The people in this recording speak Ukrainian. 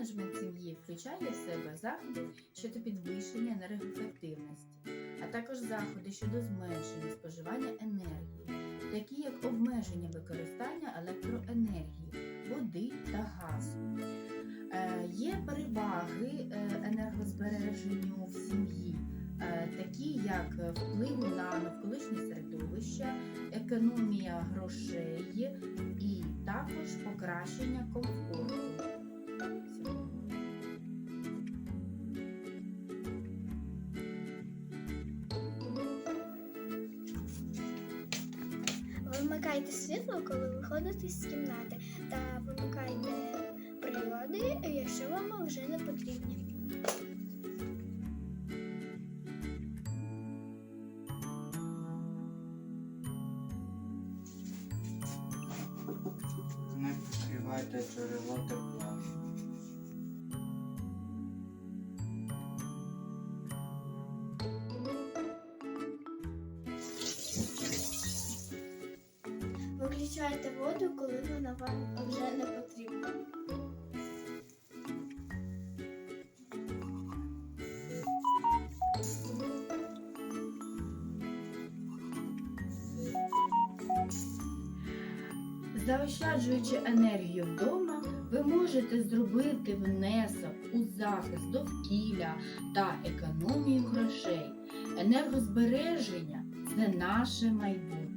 Енергоменеджмент сім'ї включає в себе заходи щодо підвищення енергоефективності, а також заходи щодо зменшення споживання енергії, такі як обмеження використання електроенергії, води та газу. Е, Є переваги е, енергозбереженню в сім'ї, е, такі як вплив на навколишнє середовище, економія грошей і також покращення комфорту. Вимикайте світло, коли виходите з кімнати, та вимикайте прилади, якщо вам вже не потрібні. Не відкривайте джерело тепла. Виключайте воду, коли вона вам вже не потрібна. Заощаджуючи енергію вдома, ви можете зробити внесок у захист довкілля та економію грошей. Енергозбереження це наше майбутнє.